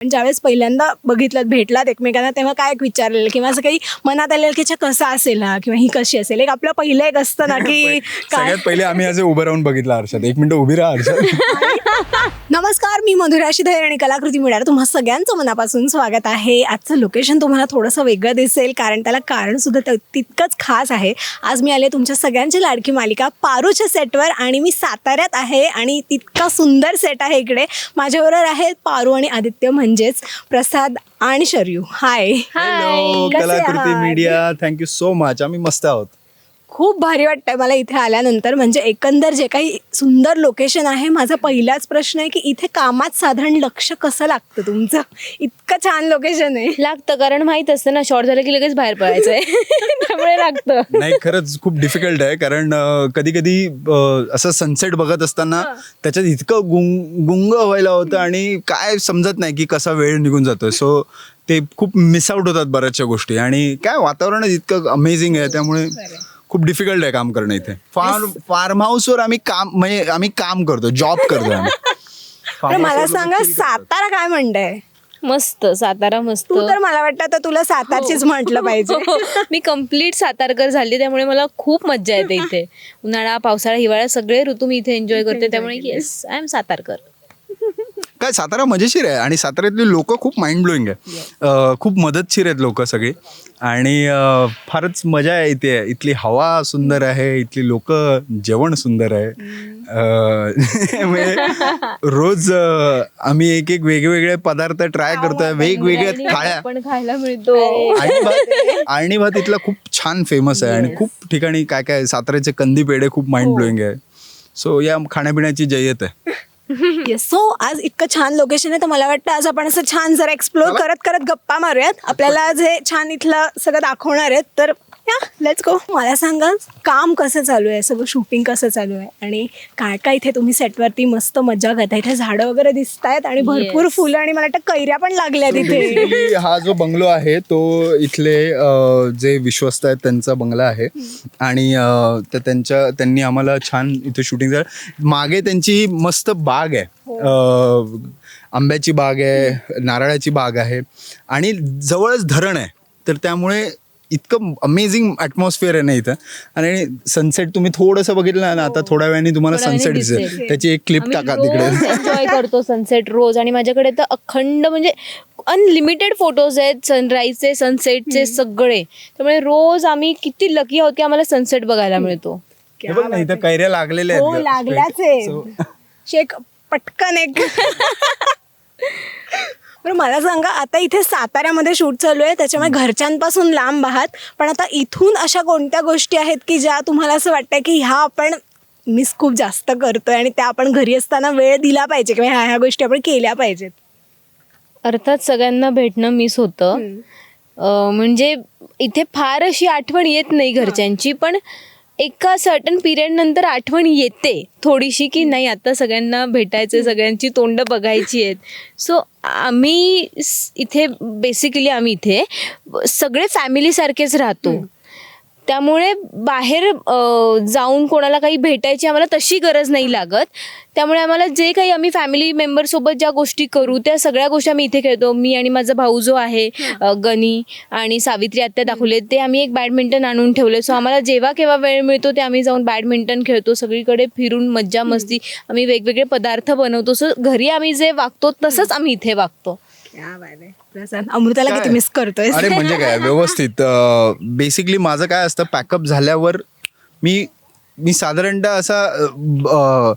पण ज्यावेळेस पहिल्यांदा बघितलं भेटलात एकमेकांना तेव्हा काय एक विचारलेलं? किंवा असं काही मनात आलेलं की अच्छा कसा असेल हा? किंवा ही कशी असेल? एक आपलं पहिलं एक असतं ना की काय? सगळ्यात पहिले आम्ही आज उभं राहून बघितलं आरशात एक मिनिट उभी राहा आरशात नमस्कार मी मधुराशी धैर आणि कलाकृती मिळणार तुम्हा सगळ्यांचं मनापासून स्वागत आहे. आजचं लोकेशन तुम्हाला थोडंसं वेगळं दिसेल कारण त्याला कारण सुद्धा तितकंच खास आहे. आज मी आले तुमच्या सगळ्यांची लाडकी मालिका पारूच्या सेटवर आणि मी साताऱ्यात आहे आणि तितका सुंदर सेट आहे इकडे. माझ्याबरोबर आहेत पारू आणि आदित्य म्हणजेच प्रसाद आणि शर्यू. हाय कलाकृती? मीडिया थँक्यू सो मच आम्ही मस्त आहोत. खूप भारी वाटतंय मला इथे आल्यानंतर. म्हणजे एकंदर जे काही सुंदर लोकेशन आहे माझा पहिलाच प्रश्न आहे की इथे कामात साधारण लक्ष कसं लागतं तुमचं? इतकं छान लोकेशन आहे. लागतं कारण माहीत असतं ना शॉर्ट झालं की लगेच बाहेर पडायचंय त्यामुळे लागतं. नाही खरंच खूप डिफिकल्ट आहे कारण कधी कधी असं सनसेट बघत असताना त्याच्यात इतकं गुंग गुंग व्हायला होतं आणि काय समजत नाही की कसा वेळ निघून जातोय सो ते खूप मिस आउट होतात बऱ्याचशा गोष्टी. आणि काय वातावरणच इतकं अमेझिंग आहे त्यामुळे खूप डिफिकल्ट आहे काम करणं इथे. फार्म फार्म हाऊसवर आम्ही काम म्हणजे आम्ही काम करतो जॉब करतो आम्ही. पण Farm मला house वर सांगा करतात. सातारा काय म्हणताय? मस्त सातारा मस्त. तू तर मला वाटतं आता तुला सातारचीच म्हटलं पाहिजे. मी कंप्लीट सातारकर झाली त्यामुळे मला खूप मज्जा येते इथे. उन्हाळा पावसाळा हिवाळा सगळे ऋतू मी इथे एन्जॉय करते त्यामुळे येस आय एम सातारकर. काय सातारा मजेशीर आहे आणि साताऱ्यातली लोक खूप माइंड ब्लोईंग आहे. खूप मदतशीर आहेत लोक सगळी. आणि फारच मजा आहे इथे. इथली हवा सुंदर आहे इथली लोक जेवण सुंदर आहे. म्हणजे रोज आम्ही एक एक वेगवेगळे पदार्थ ट्राय करतोय वेगवेगळ्या थाळ्या पण खायला मिळतो. आणि भात आणि भात इथला खूप छान फेमस आहे आणि खूप ठिकाणी काय काय साताऱ्याचे कंदी पेढे खूप माइंड ब्लोईंग आहे. सो या खाण्यापिण्याची जय्यत आहे येस सो आज इतकं छान लोकेशन आहे तर मला वाटतं आज आपण असं छान जरा एक्सप्लोर करत करत गप्पा मारूयात. आपल्याला हे छान इथलं सगळं दाखवणार आहेत तर या लेट्स गो मला सांगा काम कसं चालू आहे? सगळं शूटिंग कसं चालू आहे? आणि काय काय इथे तुम्ही सेटवरती मस्त मजा करता? इथे झाडं वगैरे दिसत आहेत आणि भरपूर. फुलं आणि मला वाटतं कैऱ्या पण लागल्या तिथे हा जो बंगलो आहे तो इथले अ, जे विश्वस्त आहेत त्यांचा बंगला आहे. आणि अ, तर त्यांच्या त्यांनी आम्हाला छान इथे शूटिंग झालं. मागे त्यांची मस्त बाग आहे. अ, आंब्याची बाग आहे नारळाची बाग आहे. आणि जवळच धरण आहे. तर त्यामुळे इतकं अमेझिंग ॲटमॉस्फिअर आहे ना इथं. आणि सनसेट तुम्ही थोडंसं बघितलं ना आता थोड्या वेळाने तुम्हाला थोड्या वेळाने सनसेट दिसेल. दिसेल. त्याची एक क्लिप टाका तिकडे. एन्जॉय करतो सनसेट रोज. आणि माझ्याकडे तर अखंड म्हणजे अनलिमिटेड फोटोज आहेत सनराईजचे सनसेटचे सगळे. त्यामुळे रोज आम्ही किती लकी आहोत की आम्हाला सनसेट बघायला मिळतो. हे बघ ना इथं कैऱ्या लागलेल्या आहेत हो So- शेक पटकन एक. बरं मला सांगा आता इथे साताऱ्यामध्ये शूट चालू आहे त्याच्यामुळे घरच्यांपासून लांब आहात पण आता इथून अशा कोणत्या गोष्टी आहेत की ज्या तुम्हाला असं वाटतं की ह्या आपण मिस खूप जास्त करतोय आणि त्या आपण घरी असताना वेळ दिला पाहिजे किंवा ह्या ह्या गोष्टी आपण केल्या पाहिजेत? अर्थात सगळ्यांना भेटणं मिस होतं. म्हणजे इथे फार अशी आठवण येत नाही घरच्यांची पण एका सर्टन पिरियड नंतर आठवण येते थोडीशी की नाही आता सगळ्यांना भेटायचं सगळ्यांची तोंड बघायची आहेत. सो आम्ही इथे बेसिकली आम्ही इथे सगळे फॅमिलीसारखेच राहतो. त्यामुळे बाहेर जाऊन कोणाला काही भेटायची आम्हाला तशी गरज नाही लागत. त्यामुळे आम्हाला जे काही आम्ही फॅमिली मेंबरसोबत ज्या गोष्टी करू त्या सगळ्या गोष्टी आम्ही इथे खेळतो. मी आणि माझा भाऊ जो आहे गनी आणि सावित्री आत्या दाखवले ते आम्ही एक बॅडमिंटन आणून ठेवले सो आम्हाला जेव्हा केव्हा वेळ मिळतो ते आम्ही जाऊन बॅडमिंटन खेळतो. सगळीकडे फिरून मज्जा मस्ती आम्ही वेगवेगळे पदार्थ बनवतो. सो घरी आम्ही जे वागतो तसंच आम्ही इथे वागतो. अमृताला किती? मिस करतोय अरे म्हणजे काय? व्यवस्थित. बेसिकली माझं काय असतं पॅकअप झाल्यावर मी मी साधारणतः असा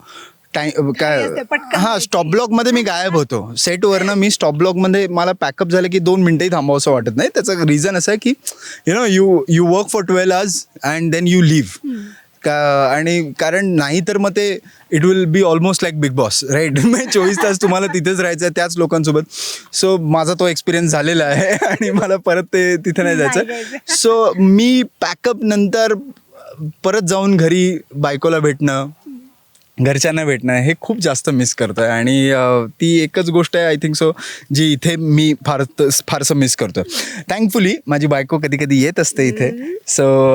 टाइम काय? हा स्टॉप ब्लॉकमध्ये मी गायब होतो. सेटवरनं मी स्टॉप ब्लॉकमध्ये मला पॅकअप झालं की दोन मिनिटंही थांबावं असं वाटत नाही. त्याचं रिझन असं आहे की you know you you work for twelve hours and then you leave का आणि कारण नाही तर मग ते it will be almost like Bigg Boss right म्हणजे चोवीस तास तुम्हाला तिथेच राहायचं आहे त्याच लोकांसोबत. सो माझा तो एक्सपिरियन्स झालेला आहे आणि मला परत ते तिथे नाही जायचं. सो मी पॅकअप नंतर परत जाऊन घरी बायकोला भेटणं घरच्यांना भेटणं हे खूप जास्त मिस करतोय. आणि अं, ती एकच गोष्ट आहे आय थिंक सो जी इथे मी फार फारसं मिस करतोय. थँकफुली माझी बायको कधी कधी येत असते इथे. सो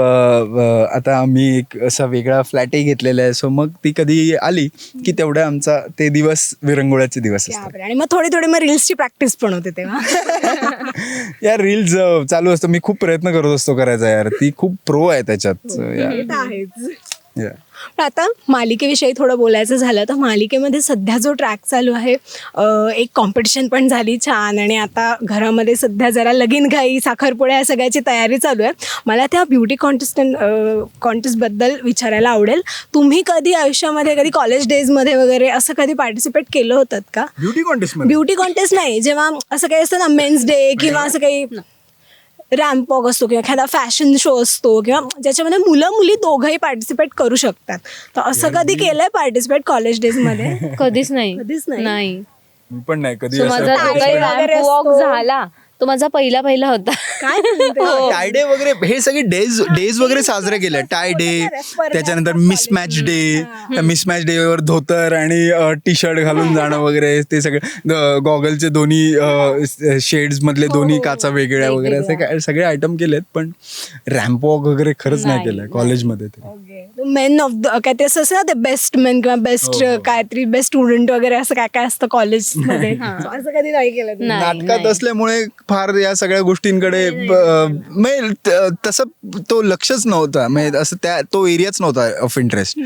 आता मी एक असा वेगळा फ्लॅटही घेतलेला आहे. सो मग ती कधी आली की तेवढा आमचा ते दिवस विरंगुळ्याचे दिवस असतात. आणि मग थोडी थोडी मग रील्सची प्रॅक्टिस पण होते तेव्हा. यार रील्स चालू असतो. मी खूप प्रयत्न करत असतो करायचा यार. ती खूप प्रो आहे त्याच्यात. पण आता मालिकेविषयी थोडं बोलायचं झालं तर मालिकेमध्ये सध्या जो ट्रॅक चालू आहे एक कॉम्पिटिशन पण झाली छान आणि आता घरामध्ये सध्या जरा लगीन घाई साखरपुड्या या सगळ्याची तयारी चालू आहे. मला त्या ब्युटी कॉन्टेस्टंट कॉन्टेस्टबद्दल विचारायला आवडेल. तुम्ही कधी आयुष्यामध्ये कधी कॉलेज डेजमध्ये वगैरे असं कधी पार्टिसिपेट केलं होतं का? ब्युटी कॉन्टेस्ट ब्युटी कॉन्टेस्ट नाही जेव्हा असं काही असतं ना मेन्स डे किंवा असं काही रॅम्प वॉक असतो किंवा एखादा फॅशन शो असतो किंवा ज्याच्यामध्ये मुलं मुली दोघंही पार्टिसिपेट करू शकतात. तर असं कधी केलंय पार्टिसिपेट कॉलेज डेजमध्ये कधीच नाही. कधीच नाही. नाही. मी पण नाही कधी माझा वगैरे वॉक असतो. झाला. तो माझा पहिला पहिला होता. काय म्हणते? टाय डे वगैरे हे सगळे डेज डेज वगैरे साजरे केले. टाय डे त्याच्यानंतर मिसमॅच डे त्या मिसमॅच डे वर धोतर आणि टी शर्ट घालून जाणं वगैरे ते सगळे गॉगलचे दोन्ही शेड्स मधले दोन्ही काचा वेगळ्या वगैरे असे काय सगळे आयटम केलेत पण रॅम्प वॉक वगैरे खरंच नाही केलंय कॉलेजमध्ये ते मेन ऑफ द काय ते असं असं ना ते बेस्ट मेन किंवा बेस्ट काहीतरी बेस्ट स्टुडंट वगैरे असं काय काय असतं कॉलेजमध्ये So असं कधी नाही केलं नाटकात. असल्यामुळे फार या सगळ्या गोष्टींकडे म्हणजे त- तसं तो लक्षच नव्हता. म्हणजे असं त्या तो एरियाच नव्हता ऑफ इंटरेस्ट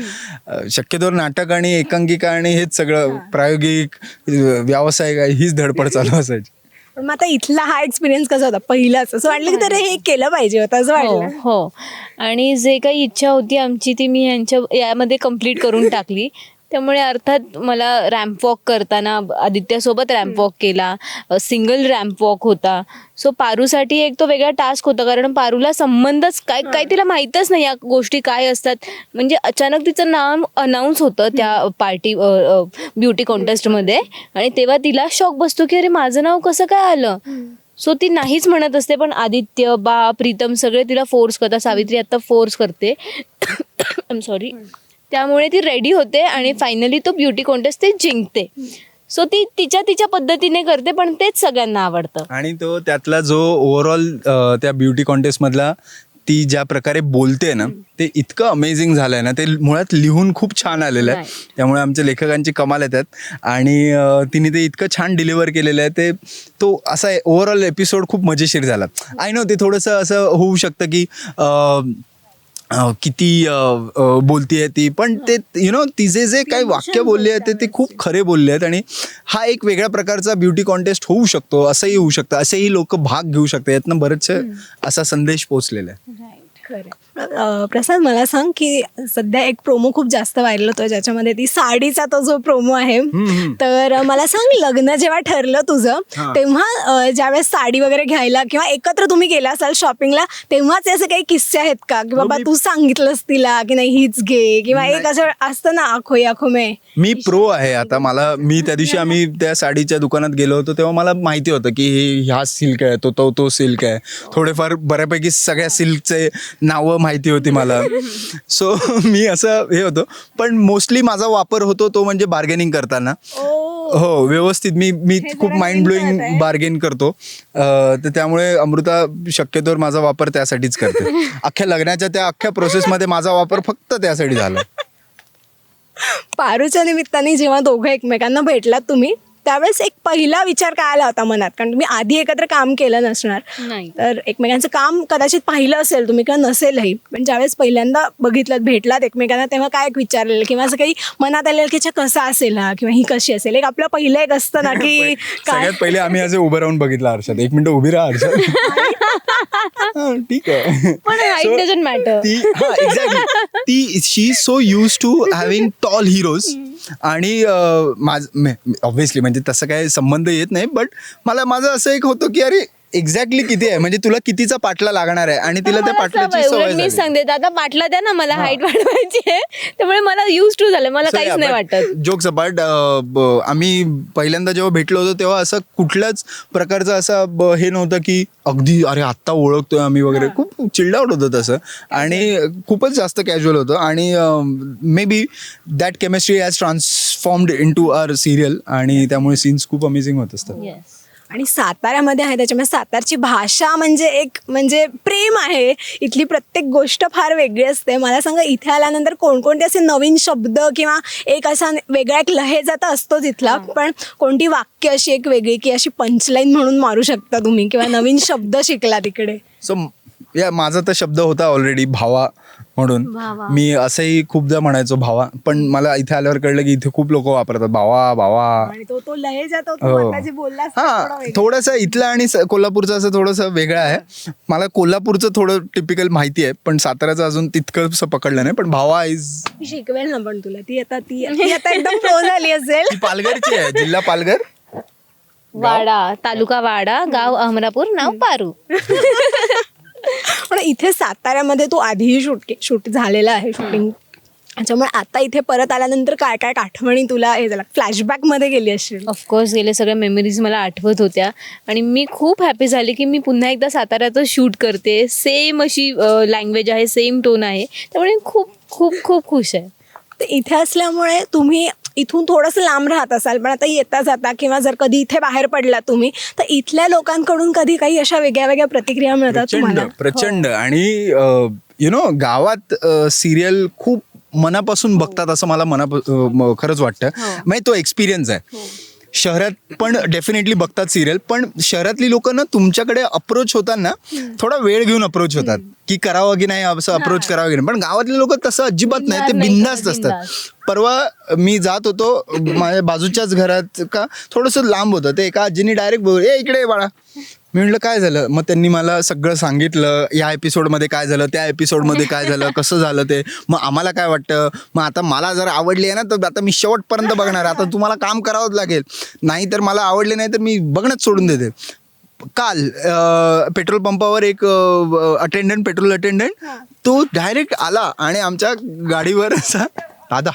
शक्यतो नाटक आणि एकांकिका आणि हेच सगळं प्रायोगिक व्यावसायिक आहे, हीच धडपड चालू असायची. पण मग आता इथला हा एक्सपिरियन्स कसा होता? पहिलाच. असं वाटलं की तर हे केलं पाहिजे होतं असं हो वाटलं. हो. आणि जे काही इच्छा होती आमची ती मी यांच्या यामध्ये कंप्लीट करून टाकली. त्यामुळे अर्थात मला रॅम्प वॉक करताना आदित्यासोबत रॅम्प वॉक केला सिंगल रॅम्प वॉक होता. सो पारूसाठी एक तो वेगळा टास्क होता कारण पारूला संबंधच काय काय तिला माहीतच नाही या गोष्टी काय असतात. म्हणजे अचानक तिचं नाव अनाऊन्स होतं त्या पार्टी ब्युटी कॉन्टेस्टमध्ये आणि तेव्हा तिला शॉक बसतो की अरे माझं नाव कसं काय आलं? सो ती नाहीच म्हणत असते पण आदित्य बा प्रीतम सगळे तिला फोर्स करतात. सावित्री आता फोर्स करते. आय एम सॉरी त्यामुळे ती रेडी होते आणि फायनली तो ब्युटी कॉन्टेस्ट ते जिंकते. सो ती तिच्या तिच्या पद्धतीने करते पण तेच सगळ्यांना आवडतं. आणि तो त्यातला जो ओव्हरऑल त्या ब्युटी कॉन्टेस्ट मधला ती ज्या प्रकारे बोलते ना ते इतकं अमेझिंग झालंय ना ते मुळात लिहून खूप छान आलेलं आहे. त्यामुळे आमच्या लेखकांची कमाल येतात आणि तिने ते इतकं छान डिलिव्हर केलेलं आहे ते तो असा ओव्हरऑल एपिसोड खूप मजेशीर झाला. आय नो ते थोडंसं असं होऊ शकतं की किती बोलतीये ती. पण ते यु नो तिचे जे काही वाक्य बोलले आहेत ते खूप खरे बोलले आहेत. आणि हा एक वेगळ्या प्रकारचा ब्युटी कॉन्टेस्ट होऊ शकतो असंही होऊ शकतं. असेही लोक भाग घेऊ शकतात. यातनं बरेचसे असा संदेश पोचलेला आहे. प्रसाद मला सांग की सध्या एक प्रोमो खूप जास्त व्हायरल होतोय ज्याच्यामध्ये ती साडीचा तो जो प्रोमो आहे तर मला सांग लग्न जेव्हा ठरलं तुझं हा. तेव्हा ज्यावेळेस साडी वगैरे घ्यायला किंवा एकत्र तुम्ही गेला असाल शॉपिंगला तेव्हाच असे काही किस्से आहेत का? की बाबा तू सांगितलंस तिला की नाही हीच घे किंवा एक असं असतं ना आखो आखो मे? मी प्रो आहे आता. मला मी त्या दिवशी आम्ही त्या साडीच्या दुकानात गेलो होतो तेव्हा मला माहिती होतं की हे ह्या सिल्क आहे तो तो तो सिल्क आहे. थोडेफार बऱ्यापैकी सगळ्या सिल्कचे नावं माहिती होती मला. सो मी असं हे होतो. पण मोस्टली माझा वापर होतो तो म्हणजे बार्गेनिंग करताना. हो व्यवस्थित. मी मी खूप माइंड ब्लोईंग. बार्गेन करतो. तर त्यामुळे अमृता शक्यतोवर माझा वापर त्यासाठीच करते. अख्ख्या लग्नाच्या त्या अख्ख्या प्रोसेसमध्ये माझा वापर फक्त त्यासाठी झाला. पारूच्या निमित्ताने जेव्हा दोघं एकमेकांना भेटलात तुम्ही त्यावेळेस एक पहिला विचार काय आला होता मनात? कारण तुम्ही आधी एकत्र काम केलं नसणार. नाही. तर एकमेकांचं काम कदाचित पाहिलं असेल तुम्ही किंवा नसेलही पण ज्यावेळेस पहिल्यांदा बघितलं भेटलात एकमेकांना तेव्हा काय एक विचारलेलं? किंवा असं काही मनात आलेलं की अच्छा कसा असेल हा? किंवा ही कशी असेल? एक आपलं पहिलं एक असतं ना की काय? सगळ्यात पहिले आम्ही असे उभं राहून बघितलं आरशात. एक मिनिट उभी राहा आरशात. हा, ठीक आहे. पण हाईट So, डझंट मॅटर ती हा एक्झॅक्टली ती she so use to having tall heroes आणि ऑब्व्हियसली म्हणजे तसं काय संबंध येत नाही बट मला माझं असं एक होतं की अरे एक्झॅक्टली किती आहे? म्हणजे तुला कितीचा पाटला लागणार आहे? आणि तिला त्या मला पाटल्याची सवय, मी. सांगते दादा पाटला द्या ना मला हाईट वाढवायची आहे. त्यामुळे मला युज टू झालं मला काहीच नाही वाटत. जोक्स अपार्ट आम्ही पहिल्यांदा जेव्हा भेटलो होतो तेव्हा असं कुठल्याच प्रकारचं असं हे नव्हतं की अगदी अरे आत्ता ओळखतोय आम्ही वगैरे. खूप चिल्ड आउट होतं तसं. आणि खूपच जास्त कॅज्युअल होतं. आणि maybe that chemistry has transformed into our serial आणि त्यामुळे सीन्स खूप अमेझिंग होत असतात. आणि साताऱ्यामध्ये आहे त्याच्यामुळे सातारची भाषा म्हणजे एक म्हणजे प्रेम आहे. इथली प्रत्येक गोष्ट फार वेगळी असते. मला सांगा इथे आल्यानंतर कोणकोणते असे नवीन शब्द किंवा एक असा वेगळा एक लहेजा तर असतोच इथला पण कोणती वाक्य अशी एक वेगळी की अशी पंचलाईन म्हणून मारू शकता तुम्ही किंवा नवीन शब्द शिकला तिकडे? सो या माझा तर शब्द होता ऑलरेडी भावा. म्हणून. मी असंही खूपदा म्हणायचो भावा. पण मला इथे आल्यावर कळलं की इथे खूप लोक वापरतात. भावा भावा. हो. हा वेगळा. थोडंसं इथलं आणि स- कोल्हापूरचं असं थोडंसं वेगळं आहे. मला कोल्हापूरचं थोडं टिपिकल माहिती आहे पण साताऱ्याचं अजून तितकंसं पकडलं नाही. पण भावा इज शिकवेल ना पण तुला ती आता ती आता एकदम झाली असेल. ती पालघरची आहे जिल्हा पालघर. वाडा तालुका वाडा गाव अमरापूर नाव पारू. पण इथे साताऱ्यामध्ये तू आधीही शूट शूट झालेलं आहे शूटिंग त्याच्यामुळे आता इथे परत आल्यानंतर काय काय आठवणी तुला हे झालं? फ्लॅशबॅकमध्ये गेली असेल. ऑफकोर्स गेले सगळ्या मेमरीज मला आठवत होत्या. आणि मी खूप हॅपी झाले की मी पुन्हा एकदा साताऱ्याचं शूट करते. सेम अशी लँग्वेज आहे सेम टोन आहे. त्यामुळे खूप खूप खूप खुश आहे. तर इथे असल्यामुळे तुम्ही इथून थोडंसं लांब राहत असाल पण आता येता जाता किंवा जर कधी इथे बाहेर पडला तुम्ही तर इथल्या लोकांकडून कधी काही अशा वेगळ्या वेगळ्या प्रतिक्रिया मिळतात प्रचंड तुम्हाला प्रचंड. आणि यु नो गावात सिरियल खूप मनापासून बघतात असं मला मना खरंच वाटतं. म्हणजे तो एक्सपिरियन्स आहे. शहरात पण डेफिनेटली बघतात सिरियल पण शहरातली लोक ना तुमच्याकडे अप्रोच होताना थोडा वेळ घेऊन अप्रोच होतात. की करावं की नाही असं अप्रोच करावं की नाही. पण गावातले लोक तसं अजिबात नाही. ते बिंदास्त. असतात. परवा मी जात होतो माझ्या बाजूच्याच घरात का थोडंसं लांब होतं. ते एका आजीनी डायरेक्ट बोल ए इकडे बाळा. मी म्हटलं काय झालं? मग त्यांनी मला सगळं सांगितलं. या एपिसोडमध्ये काय झालं त्या एपिसोडमध्ये काय झालं कसं झालं ते. मग आम्हाला काय वाटतं? मग आता मला जर आवडली आहे ना तर आता मी शेवटपर्यंत बघणार आता तुम्हाला काम करावंच लागेल. नाही तर मला आवडले नाही तर मी बघणंच सोडून देते. काल पेट्रोल पंपावर एक अटेंडंट पेट्रोल अटेंडंट तो डायरेक्ट आला आणि आमच्या गाडीवर असा दादा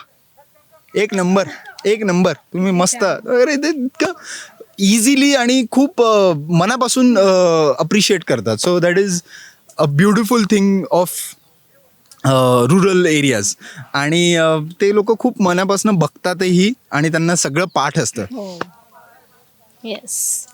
एक नंबर एक नंबर. तुम्ही मस्त. अरे ते इतकं इझिली आणि खूप मनापासून अप्रिशिएट करतात. So that is a beautiful thing of rural areas आणि ते लोक खूप मनापासून बघतातही आणि त्यांना सगळं पाठ असतं. येस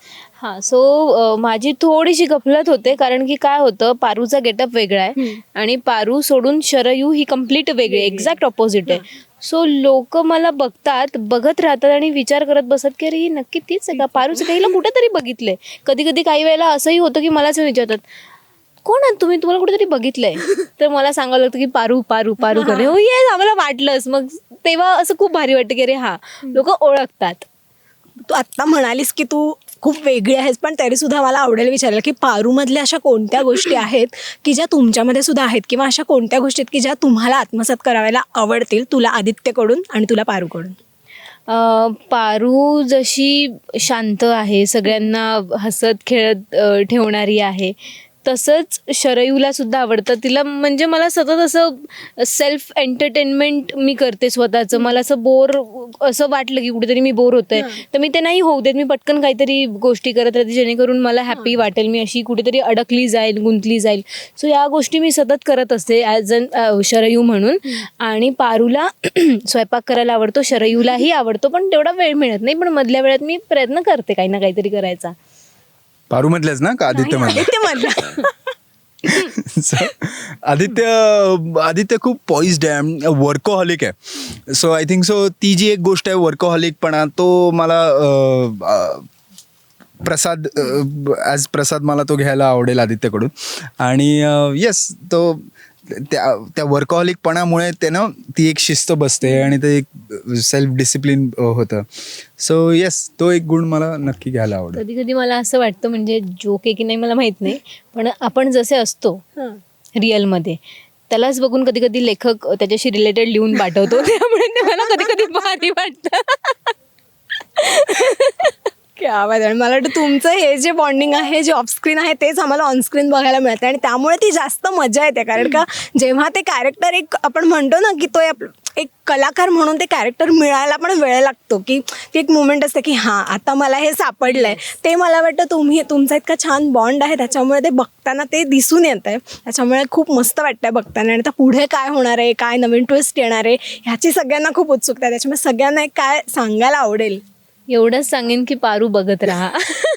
हां सो माझी थोडीशी गफलत होते कारण की काय होतं पारूचा गेटअप वेगळा आहे आणि पारू सोडून शरयू ही कंप्लीट वेगळी एक्झॅक्ट ऑपोजिट आहे. सो लोक मला बघतात बघत राहतात आणि विचार करत बसत की अरे ही नक्की तीच आहे का? पारूचं काहीला कुठेतरी बघितलंय. कधी कधी काही वेळेला असंही होतं की मलाच विचारतात कोण आहात तुम्ही तुम्हाला कुठेतरी बघितलंय. तर मला सांगावं लागतं की पारू पारू पारू करे. हो येस आम्हाला वाटलंच. मग तेव्हा असं खूप भारी वाटतं की अरे हा लोक ओळखतात. तू आत्ता म्हणालीस की तू खूप वेगळी आहेस पण तरी सुद्धा मला आवडेल विचारेल की पारूमधल्या अशा कोणत्या गोष्टी आहेत की ज्या तुमच्यामध्ये सुद्धा आहेत किंवा अशा कोणत्या गोष्टी आहेत की ज्या तुम्हाला आत्मसात करायला आवडतील तुला आदित्यकडून आणि तुला पारूकडून? पारू जशी शांत आहे सगळ्यांना हसत खेळत ठेवणारी आहे. तसंच शरयूला सुद्धा आवडतं. तिला म्हणजे मला सतत असं सेल्फ एंटरटेनमेंट मी करते स्वतःचं. मला असं बोर असं वाटलं की कुठेतरी मी बोर होतंय. तर मी ते नाही होऊ देत. मी पटकन काहीतरी गोष्टी करत राहते जेणेकरून मला हॅपी वाटेल. मी अशी कुठेतरी अडकली जाईल गुंतली जाईल. सो या गोष्टी मी सतत करत असते ॲज अन शरयू म्हणून. आणि पारूला स्वयंपाक करायला आवडतो. शरयूलाही आवडतो. पण तेवढा वेळ मिळत नाही. पण मधल्या वेळात मी प्रयत्न करते काही ना काहीतरी करायचा. पारूमधल्याच ना का आदित्य आदित्यमधला So, आदित्य आदित्य खूप पॉइज्ड आहे. वर्कोहॉलिक आहे. सो आय थिंक सो ती जी एक गोष्ट आहे वर्कोहॉलिकपणा तो मला अं, अं, प्रसाद ॲज प्रसाद मला तो घ्यायला आवडेल आदित्यकडून. आणि येस तो त्या त्या वर्कहॉलिकपणामुळे त्यानं ती एक शिस्त बसते आणि ते एक सेल्फ डिसिप्लिन होतं. सो येस तो एक गुण मला नक्की घ्यायला आवडेल. कधी कधी मला असं वाटतं म्हणजे जोक आहे की नाही मला माहीत नाही पण आपण जसे असतो रिअलमध्ये त्यालाच बघून कधी कधी लेखक त्याच्याशी रिलेटेड लिहून पाठवतो. त्यामुळे ते मला कधी कधी भारी वाटतं. मला वाटतं तुमचं हे जे बॉन्डिंग आहे जे ऑफस्क्रीन आहे तेच आम्हाला ऑनस्क्रीन बघायला मिळतं आणि त्यामुळे ती जास्त मजा येते. कारण का जेव्हा ते कॅरेक्टर एक आपण म्हणतो ना की तो एक- एक कलाकार म्हणून ते कॅरेक्टर मिळायला पण वेळ लागतो. की ती एक मुमेंट असते की हां आता मला हे सापडलं आहे ते मला वाटतं तुम्ही तुमचा इतका छान बॉन्ड आहे. त्याच्यामुळे ते बघताना ते दिसून येतं आहे त्याच्यामुळे खूप मस्त वाटतं आहे बघताना. आणि आता पुढे काय होणार आहे? काय नवीन ट्विस्ट येणार आहे? ह्याची सगळ्यांना खूप उत्सुकता आहे. त्याच्यामुळे सगळ्यांना एक काय सांगायला आवडेल? एवढंच सांगेन की पारू बघत राहा.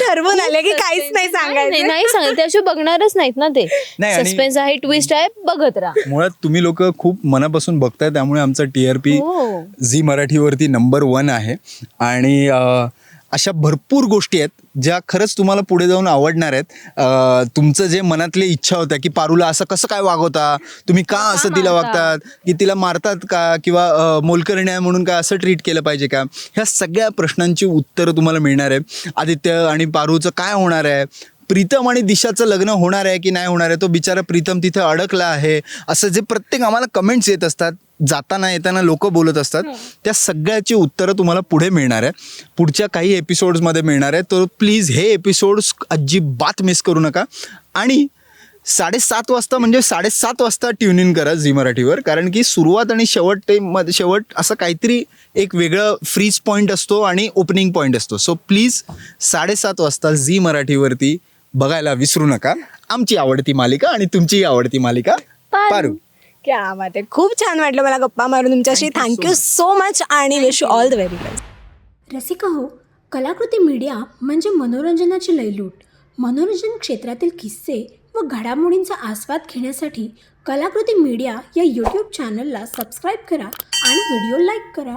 ठरवून आले की काहीच नाही नाही सांगायचं. नाही सांगत. त्याशिवाय बघणारच नाहीत ना ते. नाही, आणि- सस्पेन्स आहे ट्विस्ट आहे बघत राहा. मुळात तुम्ही लोक खूप मनापासून बघताय त्यामुळे आमचा टी आर पी हो. झी मराठीवरती नंबर वन आहे. आणि अं, अशा भरपूर गोष्टी आहेत ज्या खरंच तुम्हाला पुढे जाऊन आवडणार आहेत. तुमचं जे मनातली इच्छा होत्या की पारूला असं कसं काय वागवता? तुम्ही का असं तिला वागतात? की तिला मारतात का? किंवा अं, मोलकरणी आहे म्हणून काय असं ट्रीट केलं पाहिजे का? ह्या सगळ्या प्रश्नांची उत्तरं तुम्हाला मिळणार आहे आदित्य आणि पारूचं काय होणार आहे? प्रीतम आणि दिशाचं लग्न होणार आहे की नाही होणार आहे? तो बिचारा प्रीतम तिथे अडकला आहे. असं जे प्रत्येक आम्हाला कमेंट्स येत असतात जाताना येताना लोक बोलत असतात. त्या सगळ्याची उत्तरं तुम्हाला पुढे मिळणार आहे पुढच्या काही एपिसोड्समध्ये मिळणार आहे तर प्लीज हे एपिसोड्स अजिबात मिस करू नका. आणि साडेसात वाजता म्हणजे साडेसात वाजता ट्यून इन करा झी मराठीवर. कारण की सुरुवात आणि शेवट ते मध शेवट असं काहीतरी एक वेगळं फ्रीज पॉईंट असतो आणि ओपनिंग पॉईंट असतो. सो प्लीज साडेसात वाजता झी मराठीवरती बघायला विसरू नका. आमची आवडती मालिका आणि तुमचीही आवडती मालिका. पारू. क्या बात आहे खूप छान वाटलं मला गप्पा मारून तुमच्याशी. थँक्यू सो मच आणि wish you all the very best Rasika हो कलाकृती मीडिया म्हणजे मनोरंजनाची लयलूट. मनोरंजन क्षेत्रातील किस्से व घडामोडींचा आस्वाद घेण्यासाठी कलाकृती मीडिया या यूट्यूब चॅनलला सबस्क्राईब करा आणि व्हिडिओ लाईक करा.